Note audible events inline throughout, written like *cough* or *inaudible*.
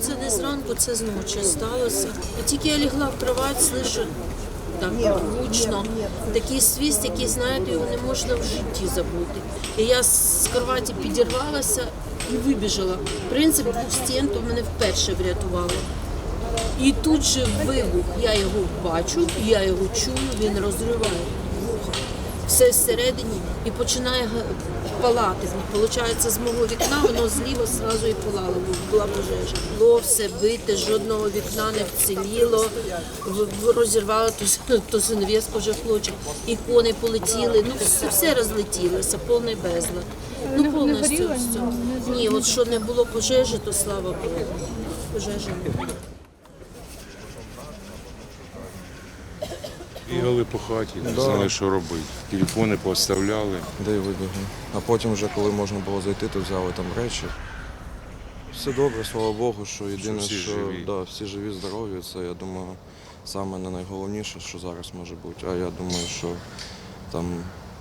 це не зранку, це зночі сталося. І тільки я лягла в кровать, слышу так гучно. Такий свіст, який, знаєте, його не можна в житті забути. І я з кроваті підірвалася і вибіжала. Принцип двох стін то мене вперше врятувало. І тут же вибух, я його бачу, я його чую, він розриває. Все всередині і починає палати. Получається, з мого вікна воно зліва зразу і палало, бо була пожежа. Було все бите, жодного вікна не вціліло, розірвало то, *laughs* вже хлоче, ікони полетіли, ну все, все розлетілося, повний безлад. Ну повністю все. Ні, от що не було пожежі, то слава Богу. Пожежі не було. Бігали по хаті, не знали, що робити. Телефони поставляли. де й вибігли. А потім, вже коли можна було зайти, то взяли там речі. Все добре, слава Богу, що єдине, всі що живі. Да, всі живі, здорові. Це я думаю, саме не найголовніше, що зараз може бути. А я думаю, що там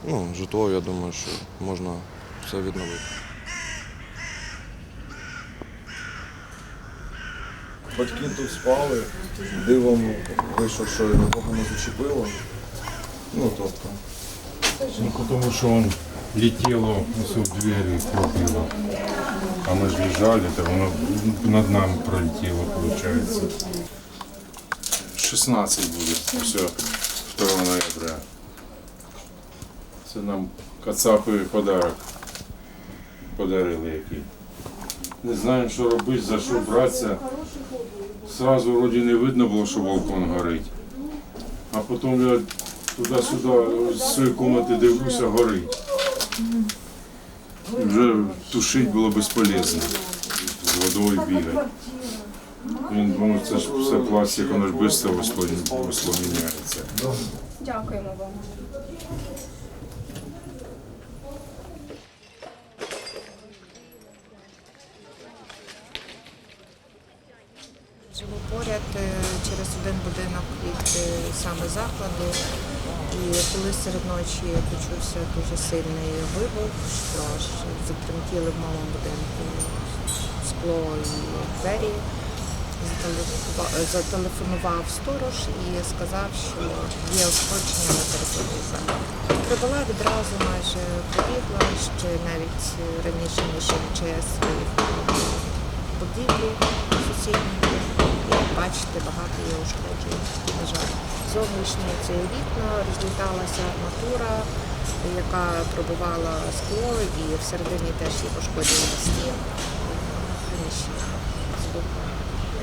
ну, житло, я думаю, що можна все відновити. Батьки тут спали, дивом вийшов, що нікого не зачепило. Ну, тобто. Ну, потому что он летело все в двери и пробило. А мы же лежали, то воно над нами пролетело, получается. 16 будет, все, 2 ноября. Це нам кацапи подарок подарили який. Не знаємо, що робити, за що братися. Сразу вроді не видно було, що балкон горить. А потім я туди-сюди з своєї кімнати дивлюся, горить. І вже тушити було безполезно. З водою бігати. Він думав, це ж все пластик, воно ж швидко воспламіняється. Дякуємо вам. Один будинок від е, саме закладу. І коли серед ночі почувся дуже сильний вибух, що затремтіли в моєму будинку скло і двері. Зателефонував- сторож і сказав, що є ушкодження на території закладу. Прибула відразу майже прибігла, ще навіть раніше ніж МЧС виїхала на бачите, багато є ушкоджень. На жаль, зовнішні це вікна, розліталася арматура, яка пробивала скло, і всередині теж є пошкодження стін, приміщення.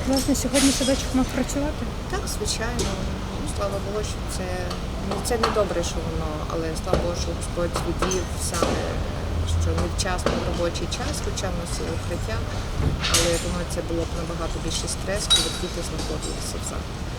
Власне, сьогодні садочок мав працювати. Так, звичайно. Ну, слава Богу, що це ну, це не добре, що воно, але слава Богу, що Господь відвів саме що невчасно робочий час, хоча носили укриття. Але я думаю, це було б набагато більше стрес, коли діти знаходилися в закладі.